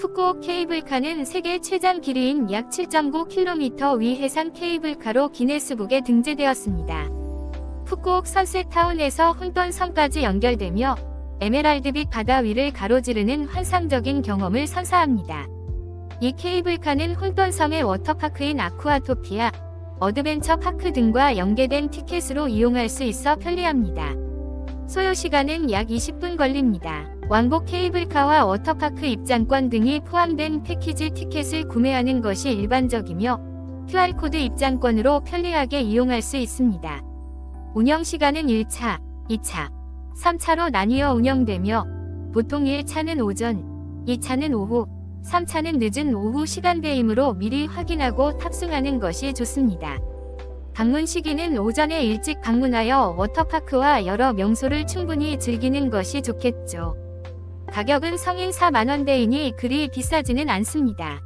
푸꾸옥 케이블카는 세계 최장 길이인 약 7.9km 위 해상 케이블카로 기네스북에 등재되었습니다. 푸꾸옥 선셋타운에서 혼돈섬까지 연결되며 에메랄드빛 바다 위를 가로지르는 환상적인 경험을 선사합니다. 이 케이블카는 혼돈섬의 워터파크인 아쿠아토피아, 어드벤처 파크 등과 연계된 티켓으로 이용할 수 있어 편리합니다. 소요 시간은 약 20분 걸립니다. 왕복 케이블카와 워터파크 입장권 등이 포함된 패키지 티켓을 구매하는 것이 일반적이며 QR코드 입장권으로 편리하게 이용할 수 있습니다. 운영 시간은 1차, 2차, 3차로 나뉘어 운영되며 보통 1차는 오전, 2차는 오후, 3차는 늦은 오후 시간대이므로 미리 확인하고 탑승하는 것이 좋습니다. 방문 시기는 오전에 일찍 방문하여 워터파크와 여러 명소를 충분히 즐기는 것이 좋겠죠. 가격은 성인 4만원대이니 그리 비싸지는 않습니다.